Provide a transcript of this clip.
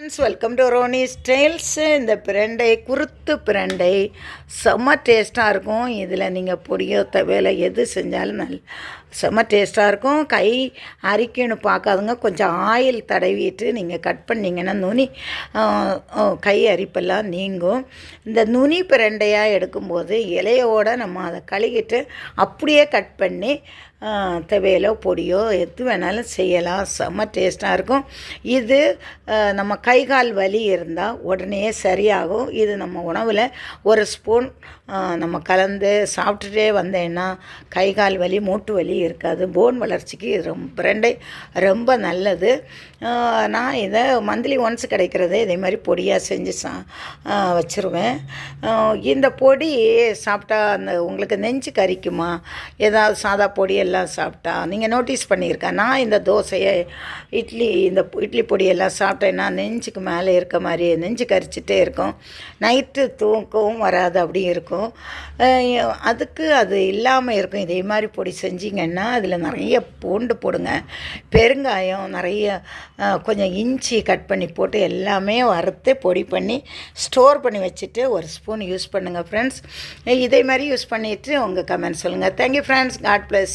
Friends welcome to Roni Styles இந்த பிரண்டை குருத்து பிரண்டை செம்ம டேஸ்ட்டாக இருக்கும். இதில் நீங்கள் பொடியோ தவையில் எது செஞ்சாலும் நல் செம்ம டேஸ்ட்டாக இருக்கும். கை அரிக்கணும் பார்க்காதுங்க கொஞ்சம் ஆயில் தடவிட்டு நீங்கள் கட் பண்ணிங்கன்னா நுனி கை அரிப்பெல்லாம் நீங்கும். இந்த நுனி பிரண்டையாக எடுக்கும்போது இலையோடு நம்ம அதை கழுகிட்டு அப்படியே கட் பண்ணி துவையலோ பொடியோ எது வேணாலும் செய்யலாம். செம்ம டேஸ்ட்டாக இருக்கும். இது நம்ம நம்ம கை கால் வலி இருந்தால் உடனே சரியாகும். இது நம்ம உணவில் ஒரு ஸ்பூன் நம்ம கலந்து சாப்பிட்டுட்டே வந்தேன்னா கை கால் வலி மூட்டு வலி இருக்காது. போன் வளர்ச்சிக்கு இது ரொம்ப ரெண்டே ரொம்ப நல்லது. நான் இதை மந்த்லி ஒன்ஸ் கிடைக்கிறத இதே மாதிரி பொடியாக செஞ்சு சா வச்சுருவேன். இந்த பொடி சாப்பிட்டா அந்த உங்களுக்கு நெஞ்சு கறிக்குமா ஏதாவது சாதா பொடியெல்லாம் சாப்பிட்டா? நீங்கள் நோட்டீஸ் பண்ணியிருக்கேன் நான் இந்த தோசையை இட்லி இந்த இட்லி பொடியெல்லாம் சாப்பிட்டேன்னா நெஞ்சுக்கு மேலே இருக்க மாதிரி நெஞ்சு கரிச்சிட்டே இருக்கும். நைட்டு தூக்கவும் வராது அப்படி இருக்கும். அதுக்கு அது இல்லாமல் இருக்கும். இதே மாதிரி பொடி செஞ்சிங்கன்னா அதில் நிறைய பூண்டு போடுங்க. பெருங்காயம் நிறைய கொஞ்சம் இஞ்சி கட் பண்ணி போட்டு எல்லாமே வறுத்து பொடி பண்ணி ஸ்டோர் பண்ணி வச்சுட்டு ஒரு ஸ்பூன் யூஸ் பண்ணுங்கள் ஃப்ரெண்ட்ஸ் இதே மாதிரி யூஸ் பண்ணிவிட்டு உங்கள் கமெண்ட் சொல்லுங்கள் தேங்க்யூ ஃப்ரெண்ட்ஸ் காட் பிளஸ்